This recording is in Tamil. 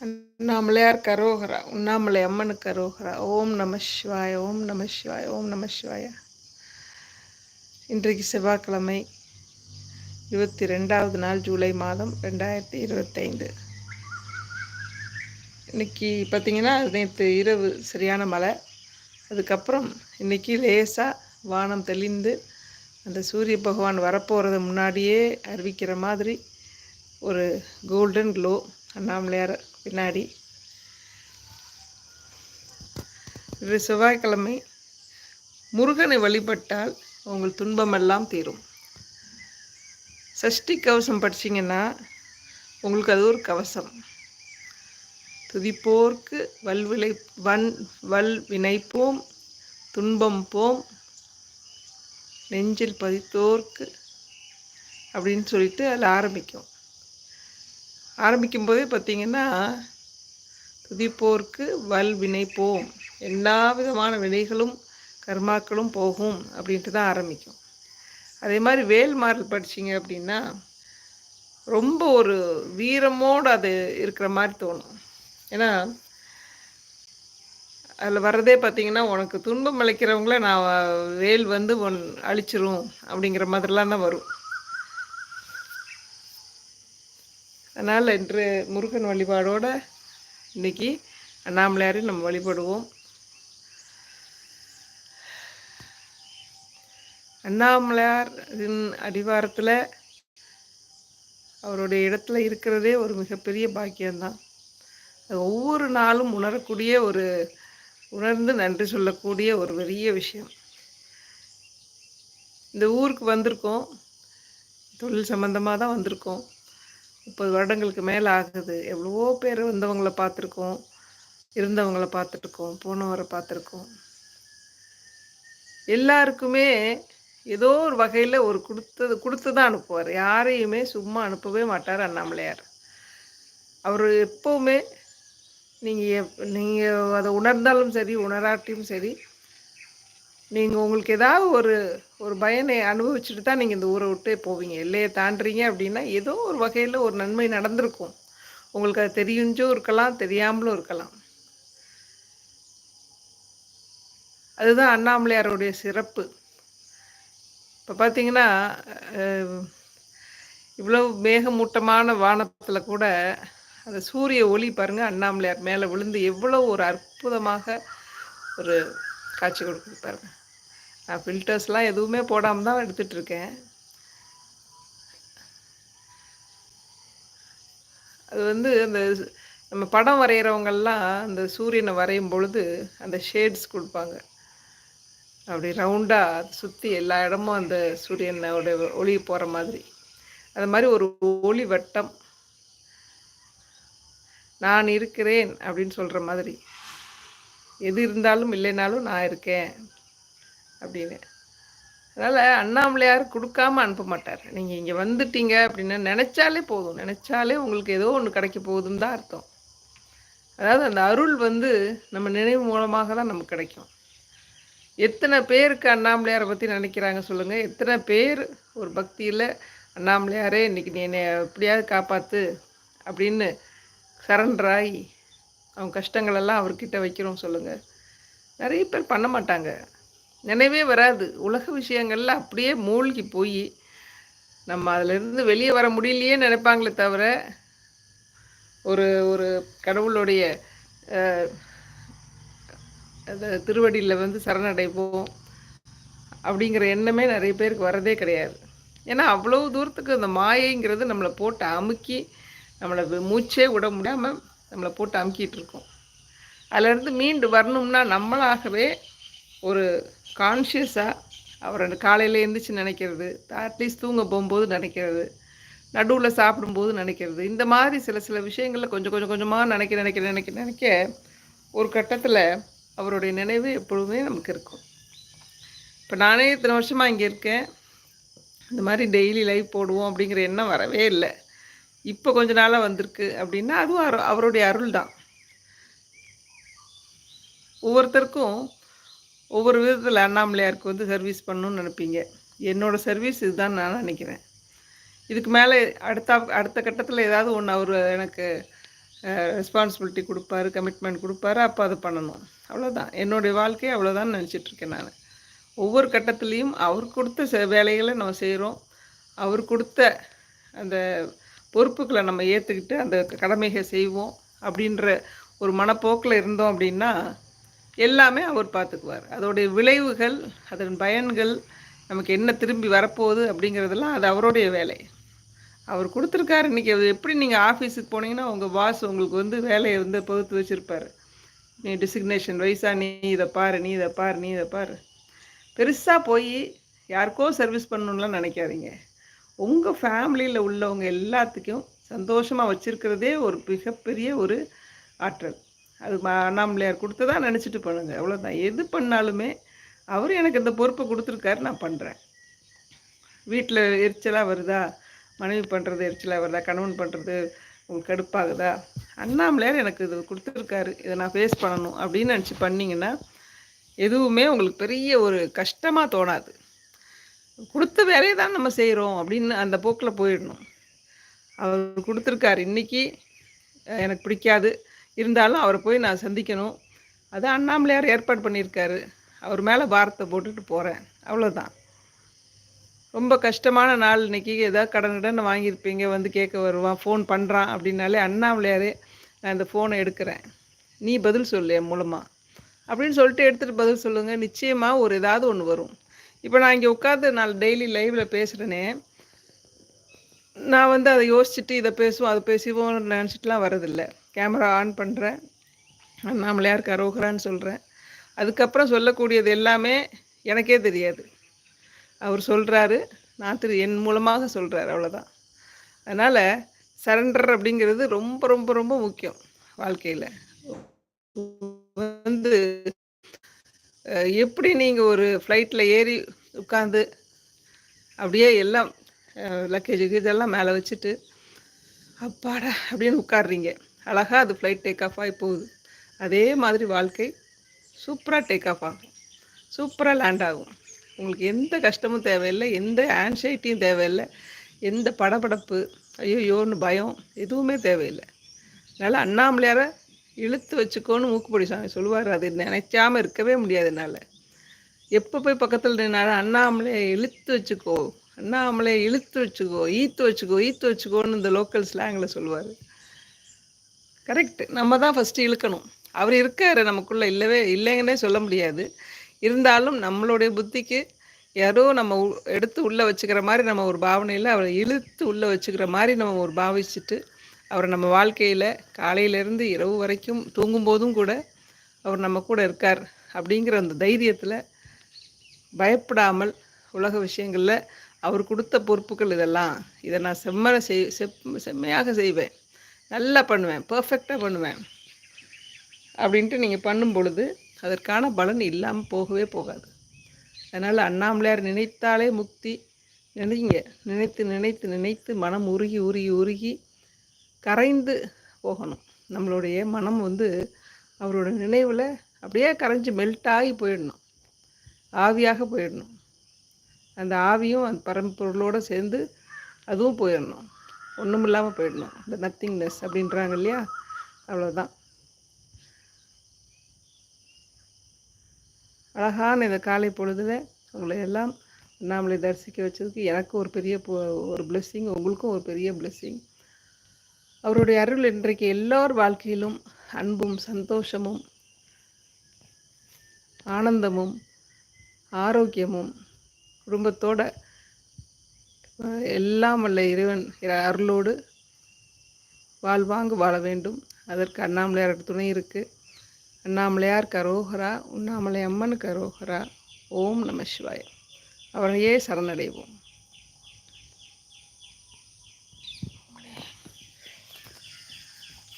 அண்ணாமலையார் கரோகரா? உண்ணாமலை அம்மனுக்கு கரோகரா. ஓம் நம சிவாய ஓம் நம சிவாய ஓம் நம சிவாய. இன்றைக்கு செவ்வாய்க்கிழமை இருபத்தி ரெண்டாவது நாள் ஜூலை மாதம் ரெண்டாயிரத்தி இருபத்தைந்து. இன்னைக்கு பார்த்தீங்கன்னா நேற்று இரவு சரியான மழை. அதுக்கப்புறம் இன்னைக்கு லேசாக வானம் தெளிந்து அந்த சூரிய பகவான் வரப்போகிறத முன்னாடியே அறிவிக்கிற மாதிரி ஒரு கோல்டன் க்ளோ அண்ணாமலையார் பின்னாடி. இது செவ்வாய்க்கிழமை. முருகனை வழிபட்டால் உங்கள் துன்பமெல்லாம் தீரும். சஷ்டி கவசம் படிச்சிங்கன்னா உங்களுக்கு அது ஒரு கவசம். துதிப்போர்க்கு வல்விளை வன் வல் வினைப்போம் துன்பம் போம் நெஞ்சில் பதித்தோர்க்கு அப்படின்னு சொல்லிட்டு அதில் ஆரம்பிக்கும். ஆரம்பிக்கும் போதே பார்த்தீங்கன்னா துதிப்போர்க்கு வல் வினை போம் எல்லா விதமான வினைகளும் கர்மாக்களும் போகும் அப்படின்ட்டு தான் ஆரம்பிக்கும். அதே மாதிரி வேல்மாரல் படிச்சிங்க அப்படின்னா ரொம்ப ஒரு வீரமோடு அது இருக்கிற மாதிரி தோணும். ஏன்னா அதில் வர்றதே பார்த்தீங்கன்னா உனக்கு துன்பம் அளிக்கிறவங்கள நான் வேல் வந்து ஒன் அழிச்சிரும் அப்படிங்கிற மாதிரிலாம் தான் வரும். அதனால் இன்று முருகன் வழிபாடோடு இன்றைக்கி அண்ணாமலையாரையும் நம்ம வழிபடுவோம். அண்ணாமலையார் அடிவாரத்தில் அவருடைய இடத்துல இருக்கிறதே ஒரு மிகப்பெரிய பாக்கியம்தான். ஒவ்வொரு நாளும் உணரக்கூடிய ஒரு உணர்ந்து நன்றி சொல்லக்கூடிய ஒரு பெரிய விஷயம். இந்த ஊருக்கு வந்திருக்கோம். தொழில் சம்மந்தமாக தான் வந்திருக்கோம். முப்பது வருடங்களுக்கு மேலே ஆகுது. எவ்வளவோ பேர் வந்தவங்கள பார்த்துருக்கோம் இருந்தவங்கள பார்த்துட்ருக்கோம் போனவரை பார்த்துருக்கோம் எல்லாருக்குமே ஏதோ ஒரு வகையில் ஒரு கொடுத்தது கொடுத்து தான் அனுப்புவார். யாரையுமே சும்மா அனுப்பவே மாட்டார் அண்ணாமலையார். அவர் எப்போவுமே நீங்கள் நீங்கள் அதை உணர்ந்தாலும் சரி உணராட்டியும் சரி நீங்கள் உங்களுக்கு ஏதாவது ஒரு ஒரு பயனை அனுபவிச்சுட்டு தான் நீங்கள் இந்த ஊரை விட்டு போவீங்க. இல்லையே தாண்டுறீங்க அப்படின்னா ஏதோ ஒரு வகையில் ஒரு நன்மை நடந்திருக்கும். உங்களுக்கு அது தெரிஞ்சும் இருக்கலாம் தெரியாமலும் இருக்கலாம். அதுதான் அண்ணாமலையாருடைய சிறப்பு. இப்போ பார்த்தீங்கன்னா இவ்வளவு மேகமூட்டமான வானத்தில் கூட அந்த சூரிய ஒளி பாருங்கள் அண்ணாமலையார் மேலே விழுந்து எவ்வளோ ஒரு அற்புதமாக ஒரு காட்சி கொடுக்குது பாருங்கள் நான் ஃபில்டர்ஸ்லாம் எதுவுமே போடாமல் தான் எடுத்துகிட்ருக்கேன் அது வந்து அந்த நம்ம படம் வரைகிறவங்கெல்லாம் அந்த சூரியனை வரையும் பொழுது அந்த ஷேட்ஸ் கொடுப்பாங்க. அப்படி ரவுண்டாக சுற்றி எல்லா இடமும் அந்த சூரியனோட ஒளி போகிற மாதிரி. அது மாதிரி ஒரு ஒளி வட்டம். நான் இருக்கிறேன் அப்படின்னு சொல்கிற மாதிரி. எது இருந்தாலும் இல்லைனாலும் நான் இருக்கேன் அப்படின்னு. அதனால் அண்ணாமலையார் கொடுக்காம அனுப்ப மாட்டார். நீங்கள் இங்கே வந்துட்டீங்க அப்படின்னு நினச்சாலே போதும். நினச்சாலே உங்களுக்கு ஏதோ ஒன்று கிடைக்க போகுதுன்னு தான் அர்த்தம். அதாவது அந்த அருள் வந்து நம்ம நினைவு மூலமாக தான் நமக்கு கிடைக்கும். எத்தனை பேருக்கு அண்ணாமலையாரை பற்றி நினைக்கிறாங்க சொல்லுங்கள் எத்தனை பேர் ஒரு பக்தியில் அண்ணாமலையாரே இன்றைக்கி நீ என்னை எப்படியாவது காப்பாற்று அப்படின்னு சரண்டராகி அவங்க கஷ்டங்களெல்லாம் அவர்கிட்ட வைக்கிறோம் சொல்லுங்கள் நிறைய பேர் பண்ண மாட்டாங்க. நினைவே வராது. உலக விஷயங்களில் அப்படியே மூழ்கி போய் நம்ம அதிலிருந்து வெளியே வர முடியலையே நினைப்பாங்களே தவிர ஒரு ஒரு கடவுளுடைய திருவடியில் வந்து சரணடைப்போம் அப்படிங்கிற எண்ணமே நிறைய பேருக்கு வரதே கிடையாது. ஏன்னா அவ்வளோ தூரத்துக்கு அந்த மாயைங்கிறது நம்மளை போட்டு அமுக்கி நம்மளை மூச்சே விட முடியாமல் நம்மளை போட்டு அமுக்கிட்டு இருக்கோம். அதிலேருந்து மீண்டு வரணும்னா நம்மளாகவே ஒரு கான்ஷியஸாக அவர் காலையில் எழுந்திரிச்சு நினைக்கிறது அட்லீஸ்ட் தூங்க போகும்போது நினைக்கிறது நடுவில் சாப்பிடும்போது நினைக்கிறது இந்த மாதிரி சில சில விஷயங்களில் கொஞ்சம் கொஞ்சம் கொஞ்சமாக நினைக்க நினைக்க நினைக்க நினைக்க ஒரு கட்டத்தில் அவருடைய நினைவு எப்பொழுதுமே நமக்கு இருக்கும். இப்போ நானே இத்தனை வருஷமாக இங்கே இருக்கேன். இந்த மாதிரி டெய்லி லைவ் போடுவோம் அப்படிங்கிற எண்ணம் வரவே இல்லை. இப்போ கொஞ்ச நாளாக வந்திருக்கு அப்படின்னா அதுவும் அவருடைய அருள் தான் ஒவ்வொருத்தருக்கும் ஒவ்வொரு விதத்தில் அண்ணாமலையாருக்கு வந்து சர்வீஸ் பண்ணணும்னு நினைப்பீங்க. என்னோடய சர்வீஸ் இதுதான் நான் நினைக்கிறேன். இதுக்கு மேலே அடுத்த அடுத்த கட்டத்தில் ஏதாவது ஒன்று அவர் எனக்கு ரெஸ்பான்சிபிலிட்டி கொடுப்பாரு கமிட்மெண்ட் கொடுப்பாரு அப்போ அதை பண்ணணும். அவ்வளோதான் என்னுடைய வாழ்க்கையை அவ்வளோதான் நினச்சிட்ருக்கேன் நான். ஒவ்வொரு கட்டத்துலேயும் அவர் கொடுத்த வேலைகளை நம்ம செய்கிறோம் அவர் கொடுத்த அந்த பொறுப்புகளை நம்ம ஏற்றுக்கிட்டு அந்த கடமைகள் செய்வோம் அப்படின்ற ஒரு மனப்போக்கில் இருந்தோம் அப்படின்னா எல்லாமே அவர் பார்த்துக்குவார் அதோடைய விளைவுகள் அதன் பயன்கள் நமக்கு என்ன திரும்பி வரப்போகுது அப்படிங்கிறதெல்லாம் அது அவருடைய வேலை. அவர் கொடுத்துருக்காரு. இன்றைக்கி எப்படி நீங்கள் ஆஃபீஸுக்கு போனீங்கன்னா உங்கள் பாஸ் உங்களுக்கு வந்து வேலையை வந்து பகுத்து வச்சுருப்பார். நீ டிசிக்னேஷன் வயசா நீ இதை பாரு நீ இதை பாரு நீ இதை பாரு. பெருசாக போய் யாருக்கோ சர்வீஸ் பண்ணணும்லாம் நினைக்காதீங்க. உங்கள் ஃபேமிலியில் உள்ளவங்க எல்லாத்துக்கும் சந்தோஷமாக வச்சுருக்கிறதே ஒரு மிகப்பெரிய ஒரு ஆற்றல். அது அண்ணாமலையார் கொடுத்ததான் நினச்சிட்டு பண்ணுங்கள் அவ்வளோதான் எது பண்ணாலுமே அவர் எனக்கு இந்த பொறுப்பை கொடுத்துருக்காரு நான் பண்ணுறேன் வீட்டில் எரிச்சலாக வருதா? மனைவி பண்ணுறது எரிச்சலாக வருதா? கணவன் பண்ணுறது உங்களுக்கு கடுப்பாகுதா? அண்ணாமலையார் எனக்கு இது கொடுத்துருக்காரு. இதை நான் ஃபேஸ் பண்ணணும் அப்படின்னு நினச்சி பண்ணிங்கன்னா எதுவுமே உங்களுக்கு பெரிய ஒரு கஷ்டமாக தோணாது. கொடுத்த வேலையை தான் நம்ம செய்கிறோம் அப்படின்னு அந்த போக்கில் போயிடணும். அவர் கொடுத்துருக்காரு. இன்றைக்கி எனக்கு பிடிக்காது. இருந்தாலும் அவரை போய் நான் சந்திக்கணும். அது அண்ணாமலையார் ஏற்பாடு பண்ணியிருக்காரு. அவர் மேலே பாரத்தை போட்டுட்டு போகிறேன் அவ்வளோதான் ரொம்ப கஷ்டமான நாள் இன்றைக்கி ஏதாவது கடன் கடன் வாங்கியிருப்பீங்க. வந்து கேட்க வருவான். ஃபோன் பண்ணுறான் அப்படின்னாலே அண்ணாமலையாரே நான் இந்த ஃபோனை எடுக்கிறேன். நீ பதில் சொல்லு என் மூலமாக அப்படின்னு சொல்லிட்டு எடுத்துகிட்டு பதில் சொல்லுங்கள் நிச்சயமாக ஒரு ஏதாவது ஒன்று வரும். இப்போ நான் இங்கே உட்காந்து நான் டெய்லி லைவில் பேசுகிறேனே நான் வந்து அதை யோசிச்சுட்டு இதை பேசுவோம் அதை பேசுவோம் நினச்சிட்டுலாம் வரதில்லை கேமரா ஆன் பண்ணுறேன் அண்ணாமலையார் கரோகரான்னு சொல்கிறேன் அதுக்கப்புறம் சொல்லக்கூடியது எல்லாமே எனக்கே தெரியாது. அவர் சொல்கிறாரு நான் திரு என் மூலமாக சொல்கிறார் அவ்வளோதான் அதனால் சரண்டர் அப்படிங்கிறது ரொம்ப ரொம்ப ரொம்ப முக்கியம் வாழ்க்கையில். வந்து எப்படி நீங்கள் ஒரு ஃப்ளைட்டில் ஏறி உட்காந்து அப்படியே எல்லாம் லக்கேஜ் இதெல்லாம் மேலே வச்சுட்டு அப்பாடா அப்படின்னு உட்காடுறீங்க அழகாக அது ஃப்ளைட் டேக் ஆஃப் ஆகி போகுது. அதே மாதிரி வாழ்க்கை சூப்பராக டேக் ஆஃப் ஆகும். சூப்பராக லேண்ட் ஆகும். உங்களுக்கு எந்த கஷ்டமும் தேவையில்லை எந்த ஆன்சைட்டியும் தேவையில்லை எந்த படபடப்பு ஐயோயோன்னு பயம் எதுவுமே தேவையில்லை. அதனால் அண்ணாமலையாரை இழுத்து வச்சுக்கோன்னு மூக்குப்பொடி சாமி சொல்லுவார். அது நினைச்சாமல் இருக்கவே முடியாது என்னால். எப்போ போய் பக்கத்தில் நின்னாரு? அண்ணாமலையை இழுத்து வச்சுக்கோ. அண்ணாமலையை இழுத்து வச்சுக்கோ. ஈத்து வச்சுக்கோ ஈத்து வச்சுக்கோன்னு இந்த லோக்கல் ஸ்லாங்கில் சொல்லுவார். கரெக்ட் நம்ம தான் ஃபஸ்ட்டு இழுக்கணும். அவர் இருக்கார் நமக்குள்ளே இல்லவே இல்லைங்கன்னே சொல்ல முடியாது. இருந்தாலும் நம்மளுடைய புத்திக்கு யாரோ நம்ம எடுத்து உள்ளே வச்சுக்கிற மாதிரி நம்ம ஒரு பாவனையில் அவரை இழுத்து உள்ளே வச்சுக்கிற மாதிரி நம்ம ஒரு பாவிச்சுட்டு அவர் நம்ம வாழ்க்கையில் காலையிலேருந்து இரவு வரைக்கும் தூங்கும்போதும் கூட அவர் நம்ம கூட இருக்கார் அப்படிங்கிற அந்த தைரியத்தில் பயப்படாமல் உலக விஷயங்களில் அவர் கொடுத்த பொறுப்புகள் இதெல்லாம். இதை நான் செம்மற செய் செப் செம்மையாக செய்வேன். நல்லா பண்ணுவேன். பர்ஃபெக்டாக பண்ணுவேன். அப்படின்ட்டு நீங்கள் பண்ணும் பொழுது அதற்கான பலன் இல்லாமல் போகவே போகாது. அதனால் அண்ணாமலையார் நினைத்தாலே முக்தி. நினைங்க. நினைத்து நினைத்து நினைத்து மனம் உருகி உருகி உருகி கரைந்து போகணும். நம்மளுடைய மனம் வந்து அவரோட நினைவில் அப்படியே கரைஞ்சி மெல்ட் ஆகி போயிடணும். ஆவியாக போயிடணும். அந்த ஆவியும் அந்த பரம்பொருளோடு சேர்ந்து அதுவும் போயிடணும். ஒன்றும் இல்லாமல் போயிடணும். இந்த நத்திங்னஸ் அப்படின்றாங்க இல்லையா? அவ்வளோதான் அழகான இந்த காலை பொழுதில் உங்களை எல்லாம் அண்ணாமலை தரிசிக்க வச்சதுக்கு எனக்கு ஒரு பெரிய ஒரு பிளெஸ்ஸிங் உங்களுக்கும் ஒரு பெரிய பிளெஸ்ஸிங் அவருடைய அருள் இன்றைக்கு எல்லோர் வாழ்க்கையிலும் அன்பும் சந்தோஷமும் ஆனந்தமும் ஆரோக்கியமும் குடும்பத்தோட எல்லாம் வல்ல இறைவன் அருளோடு வாழ்வாங்கு வாழ வேண்டும். அதற்கு அண்ணாமலையார் துணை இருக்குது அண்ணாமலையார் கரோகரா உண்ணாமலை அம்மன் கரோகரா. ஓம் நம சிவாய. அவரையே சரணடைவோம்.